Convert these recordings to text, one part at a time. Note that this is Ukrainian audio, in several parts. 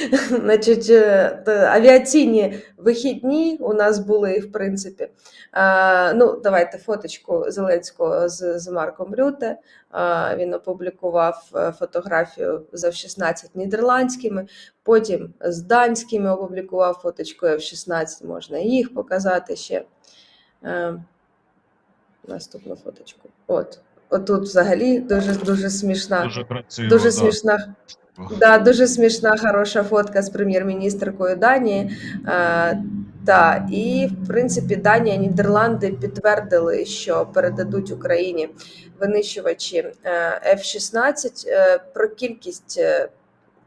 Значить, е, авіаційні вихідні у нас були, в принципі. Ну, давайте фоточку Зеленського з, з Марком Рюте. Він опублікував е, фотографію з F-16 нідерландськими, потім з данськими опублікував фоточку F-16, можна їх показати ще. Е, наступну фоточку. От. Отут взагалі дуже дуже смішна. Дуже красиво. Дуже да. смішна Да, дуже смішна, хороша фотка з прем'єр-міністркою Данії. Е, та, і, в принципі, Данія, Нідерланди підтвердили, що передадуть Україні винищувачі е, F-16. Е, про кількість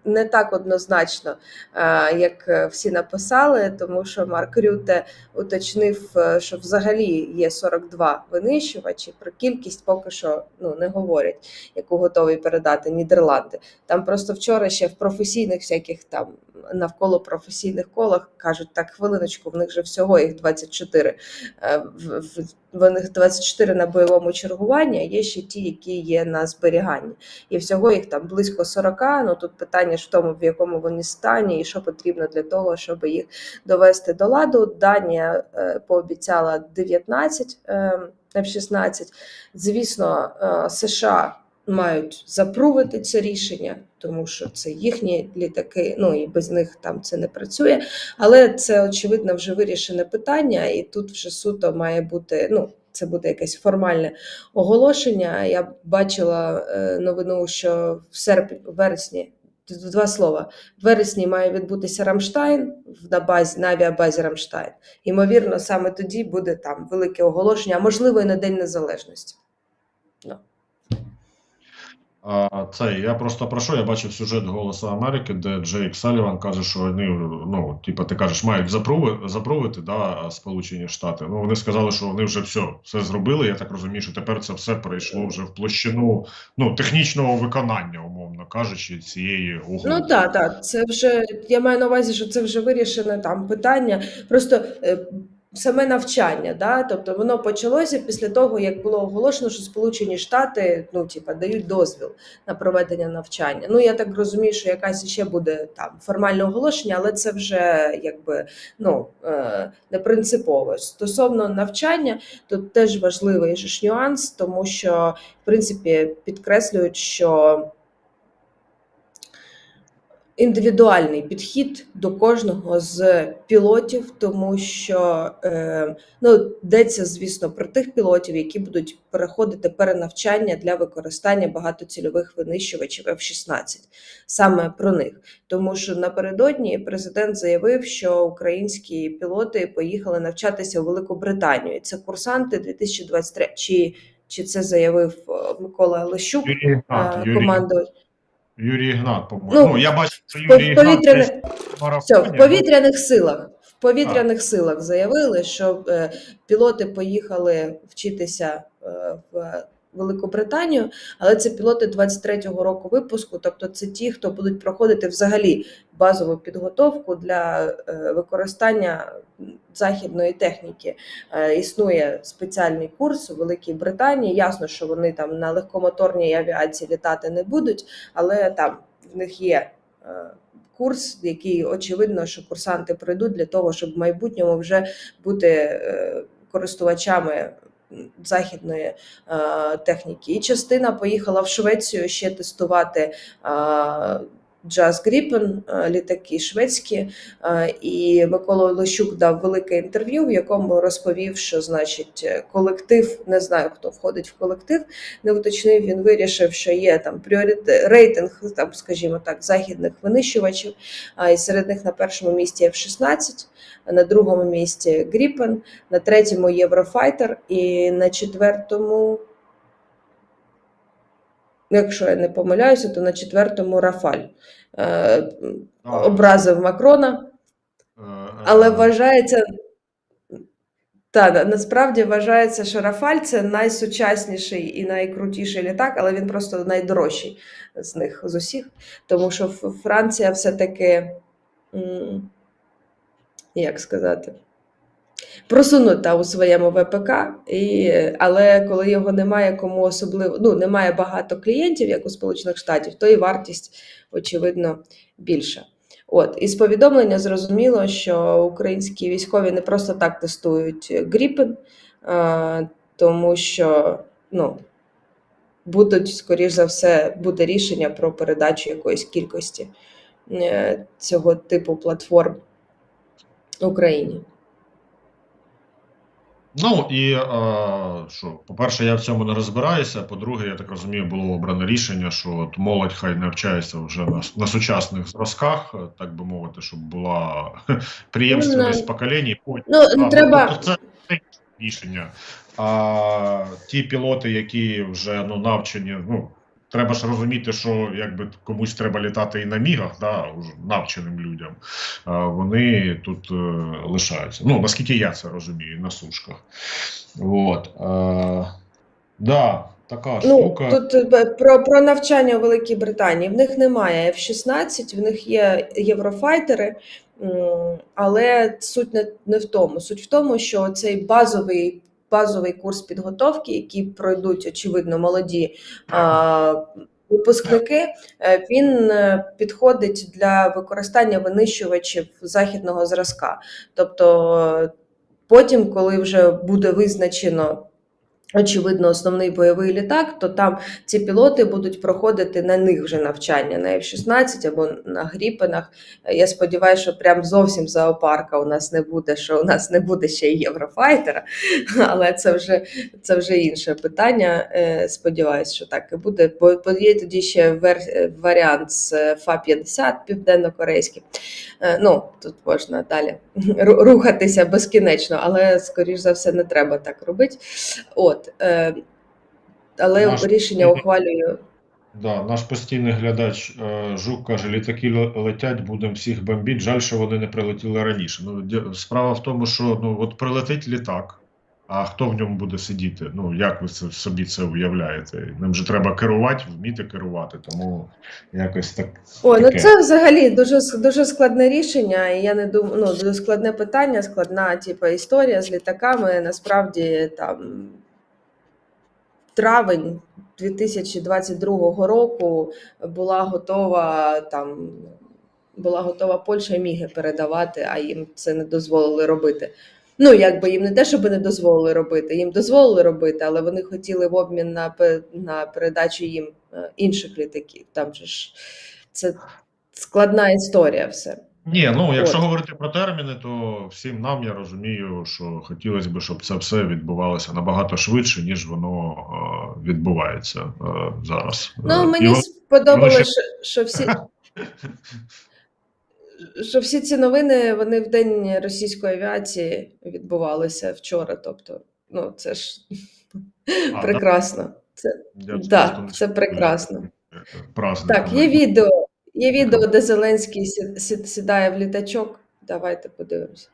не так однозначно, е, як е, всі написали, тому що Марк Рюте уточнив, е, що взагалі є 42 винищувачі. Про кількість поки що ну, не говорять, яку готові передати Нідерланди. Там просто вчора ще в професійних всяких там навколо професійних колах кажуть, так, хвилиночку, в них же всього їх 24. Е, в- в- В них 24 на бойовому чергуванні, а є ще ті, які є на зберіганні. І всього їх там близько 40. Ну тут питання ж в тому, в якому вони стані, і що потрібно для того, щоб їх довести до ладу. Данія е, пообіцяла 19 е, F-16. Звісно, е, США мають запрувити це рішення, тому що це їхні літаки. Ну і без них там це не працює. Але це очевидно вже вирішене питання, і тут вже суто має бути. Ну, це буде якесь формальне оголошення. Я бачила новину, що в серпні, в вересні. Два слова. В вересні має відбутися Рамштайн на базі на авіабазі Рамштайн. Ймовірно, саме тоді буде там велике оголошення, а можливо, і на День Незалежності. А, це я просто про що я бачив сюжет Голосу Америки, де Джейк Саліван каже, що вони, ну, типу, ти кажеш, мають запруви, запровити да, Сполучені Штати. Ну, вони сказали, що вони вже все, все зробили. Я так розумію, що тепер це все перейшло вже в площину ну, технічного виконання, умовно кажучи, цієї угоди. Ну так, так, це вже я маю на увазі, що це вже вирішене там питання. Просто е, саме навчання, да? тобто воно почалося після того, як було оголошено, що Сполучені Штати ну, типа, дають дозвіл на проведення навчання. Ну я так розумію, що якась ще буде там формальне оголошення, але це вже якби ну е, не принципово. Стосовно навчання, тут теж важливий ж нюанс, тому що в принципі підкреслюють, що індивідуальний підхід до кожного з пілотів, тому що е, ну, йдеться, звісно, про тих пілотів, які будуть переходити перенавчання для використання багатоцільових винищувачів F-16. Саме про них. Тому що напередодні президент заявив, що українські пілоти поїхали навчатися у Велику Британію. Це курсанти 2023 чи, чи це заявив е, Микола Лещук, е, командувач. Юрій Ігнат, по-моєму. Ну, Ну, я бачив, що Юрій Ігнат повітряних- Все, в ну, повітряних силах. В повітряних силах заявили, що е, пілоти поїхали вчитися е, в Великобританію, але це пілоти 23-го року випуску, тобто це ті, хто будуть проходити взагалі базову підготовку для е, використання західної техніки. Е, Існує спеціальний курс у Великій Британії. Ясно, що вони там на легкомоторній авіації літати не будуть, але там в них є. е, Курс, який очевидно, що курсанти пройдуть для того, щоб в майбутньому вже бути е, користувачами західної техніки. І частина поїхала в Швецію ще тестувати Jazz Gripen, е, літаки шведські. Е, І Микола Лещук дав велике інтерв'ю, в якому розповів, що значить е, колектив, не знаю хто входить в колектив, не уточнив. Він вирішив, що є там пріоритет рейтинг, там, скажімо так, західних винищувачів. А і серед них на першому місці F-16, на другому місці Gripen, на третьому Єврофайтер і на четвертому. Якщо я не помиляюся, то на четвертому Рафаль е, образив Макрона, е, але е, вважається. Та насправді вважається, що Рафаль це найсучасніший і найкрутіший літак, але він просто найдорожчий з них з усіх. Тому що Франція все-таки, як сказати, просунута у своєму ВПК, і, але коли його немає кому особливо, ну немає багато клієнтів, як у Сполучених Штатів, то і вартість, очевидно, більша. От із повідомлення зрозуміло, що українські військові не просто так тестують Гріпен, тому що ну, будуть, скоріш за все, буде рішення про передачу якоїсь кількості е, цього типу платформ Україні. Ну і е, що, по-перше, я в цьому не розбираюся. По-друге, я так розумію, було обране рішення, що от молодь хай навчається вже на, на сучасних зразках, е, так би мовити, щоб була приємственність Ну, поколінь. Ну, треба- тобто це рішення. А ті пілоти, які вже ну, навчені, ну. Треба ж розуміти, що якби комусь треба літати і на мігах, да, уже навченим людям, а вони тут е, лишаються. Ну, наскільки я це розумію, на сушках. От. Е, да, така Ну, штука. тут е, про, про навчання у Великій Британії. В них немає F-16, в них є єврофайтери, але суть не, не в тому. Суть в тому, що цей базовий, базовий курс підготовки, який пройдуть, очевидно, молоді випускники, е, він е, підходить для використання винищувачів західного зразка. Тобто е, потім, коли вже буде визначено очевидно, основний бойовий літак, то там ці пілоти будуть проходити на них вже навчання на F-16 або на Гріпенах. Я сподіваюся, що прям зовсім зоопарка у нас не буде, що у нас не буде ще єврофайтера, але це вже, це вже інше питання. Е, Сподіваюсь, що так і буде. Бо є тоді ще варіант з Фа-50 південно-корейський. Е, Ну, тут можна далі рухатися безкінечно, але, скоріш за все, не треба так робити. От, е, але Наш- рішення ухвалюю. Да, наш постійний глядач е, Жук каже: літаки летять, будемо всіх бомбити. Жаль, що вони не прилетіли раніше. Ну, справа в тому, що ну, от прилетить літак, а хто в ньому буде сидіти? Ну, як ви це, собі це уявляєте? Ним же треба керувати, вміти керувати, тому якось так. Ой, ну це взагалі дуже дуже складне рішення, і я не думаю, ну складне питання, складна типу, історія з літаками. Насправді там травень 2022 року була готова там. Була готова Польща міги передавати, а їм це не дозволили робити. Ну, якби їм не те, щоб не дозволили робити, їм дозволили робити, але вони хотіли в обмін на, на передачу їм е, інших літаків. Там же ж це складна історія все. Ні, ну якщо От. говорити про терміни, то всім нам я розумію, що хотілося б, щоб це все відбувалося набагато швидше, ніж воно е, відбувається е, зараз. Е, Ну, і мені от- сподобалося, що, що всі. Що всі ці новини вони в день російської авіації відбувалися вчора. Тобто, ну це ж А, прекрасно. Це Я Да, просто не це прекрасно. праздник. так. Є відео, є відео, де Зеленський сі- сі- сідає в літачок. Давайте подивимося.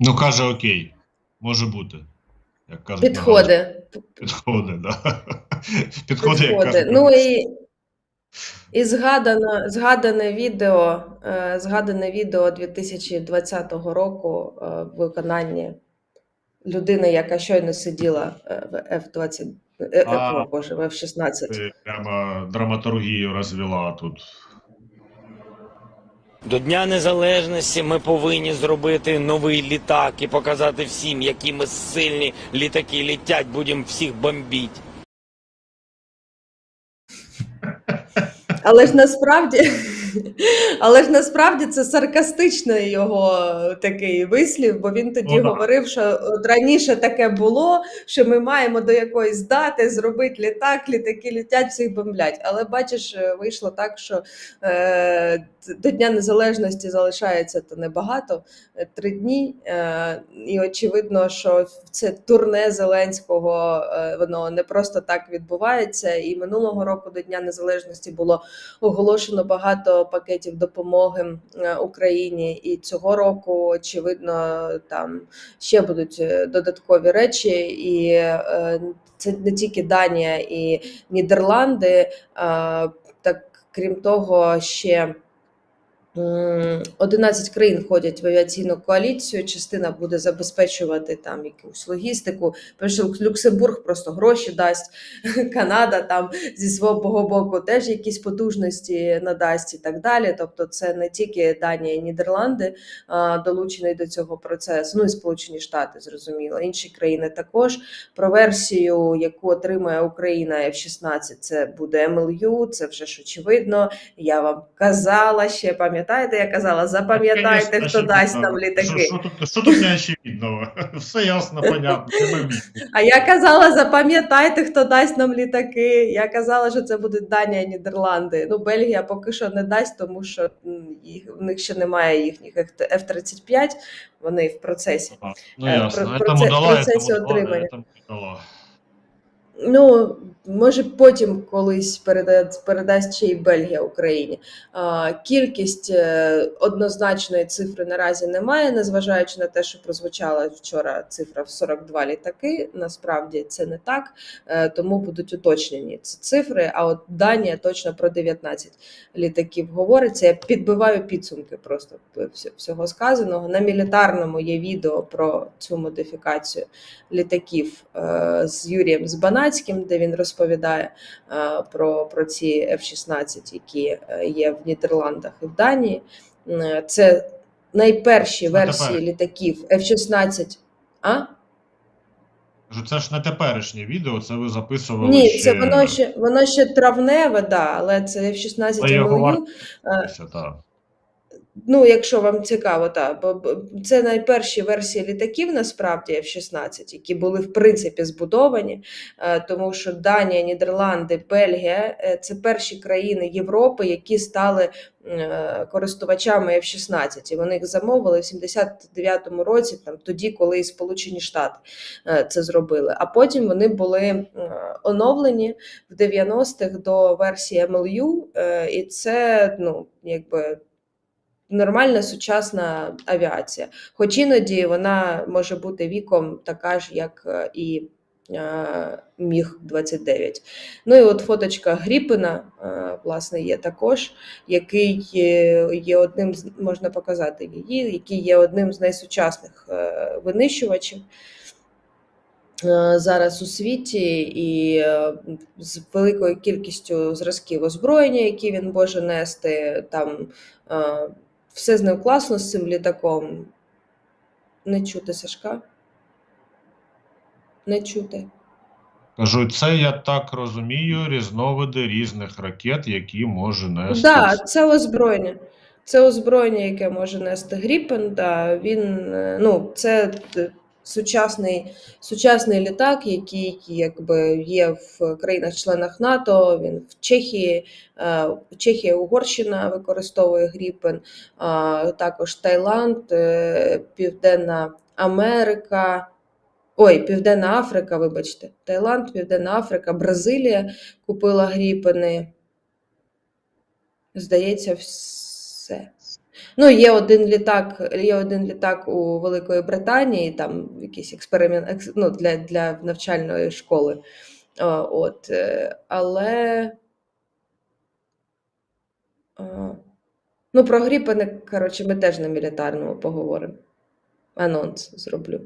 Ну, каже, окей, може бути. Як кажуть, Підходи. Підходи, да. Підходи, як кажуть. Ну і, і згадано, згадане відео, е, згадане відео 2020 року е, в виконанні людини, яка щойно сиділа е, в F-20, е, А. о, Боже, в F-16. Ти прямо драматургію розвела тут. До Дня Незалежності ми повинні зробити новий літак і показати всім, які ми сильні літаки літять, будемо всіх бомбіть. Але ж насправді, Але ж насправді це саркастичний його такий вислів, бо він тоді Ну говорив, що от раніше таке було, що ми маємо до якоїсь дати зробити літак, літаки літять, всіх бомблять. Але бачиш, е, вийшло так, що е, до Дня Незалежності залишається то небагато, е, три дні. Е, і очевидно, що це турне Зеленського, е, воно не просто так відбувається. І минулого року до Дня Незалежності було оголошено багато пакетів допомоги е, Україні, і цього року, очевидно, там ще будуть е, додаткові речі, і е, це не тільки Данія і Нідерланди, так крім того, ще. М, 11 країн входять в авіаційну коаліцію. Частина буде забезпечувати там якусь логістику. Перше Люксембург просто гроші дасть. Канада там зі свого боку теж якісь потужності надасть і так далі. Тобто, це не тільки Данія і Нідерланди долучені до цього процесу. Ну і Сполучені Штати, зрозуміло. Інші країни також. Про версію, яку отримає Україна F-16, це буде МЛЮ, це вже ж очевидно. Я вам казала ще, пам'ятаєте, я казала, запам'ятайте, Конечно, хто дасть очевидно. нам Що, літаки. що, тут, що тут не очевидного? Все ясно, понятно. Це ми А я казала, запам'ятайте, хто дасть нам літаки. Я казала, що це будуть Данія і Нідерланди. Ну, Бельгія поки що не дасть, тому що м, їх, в них ще немає їхніх F-35, вони в процесі. А, Ну Е, ясно. про- Этому проце- дала, процесі этому дала, отримання. этому не дала. Ну, може, потім колись передасть, передасть ще й Бельгія Україні. А, кількість е, однозначної цифри наразі немає, незважаючи на те, що прозвучала вчора цифра в 42 літаки. Насправді це не так, е, тому будуть уточнені ці цифри. А от Данія точно про 19 літаків говориться. Я підбиваю підсумки просто всього сказаного. На мілітарному є відео про цю модифікацію літаків е, з Юрієм Збанацьким, де він розповідає е, про, про ці F-16, які е, є в Нідерландах і в Данії. Е, Це найперші версії тепер. літаків F-16. А? Це ж не теперішнє відео, це ви записували Ні, ще... це воно ще воно ще травневе, да, але це F-16 Але його MLU. варто Е, Це, так. Ну, якщо вам цікаво, так, бо це найперші версії літаків, насправді F-16, які були в принципі збудовані, е, тому що Данія, Нідерланди, Бельгія е, це перші країни Європи, які стали е, користувачами F-16. І вони їх замовили в 79-му році, там тоді, коли і Сполучені Штати це зробили. А потім вони були оновлені в 90-х до версії MLU, і це ну, якби нормальна сучасна авіація. Хоч іноді вона може бути віком така ж, як е, і е, Міг 29. Ну і от фоточка Гріпина, е, власне, є також, який є, одним з можна показати її, який є одним з найсучасних винищувачів. Зараз у світі і з великою кількістю зразків озброєння, які він може нести, там все з ним класно з цим літаком. Не чути Сашка? Не чути. Кажу, це я так розумію, різновиди різних ракет, які може нести. Так, да, це озброєння. Це озброєння, яке може нести Гріпен. Да, він, е, ну, це т- сучасний, сучасний літак, який якби є в країнах-членах НАТО. Він в Чехії, е, Чехія, Угорщина використовує Гріпен, також Таїланд, е, Південна Америка. Ой, Південна Африка, вибачте, Таїланд, Південна Африка, Бразилія купила Гріпени. Здається, все. Ну, є один літак, є один літак у Великої Британії, там якийсь експеримент ну, для, для навчальної школи. От, е, але. Ну, про Гріпене, коротше, ми теж на мілітарному поговоримо. Анонс зроблю.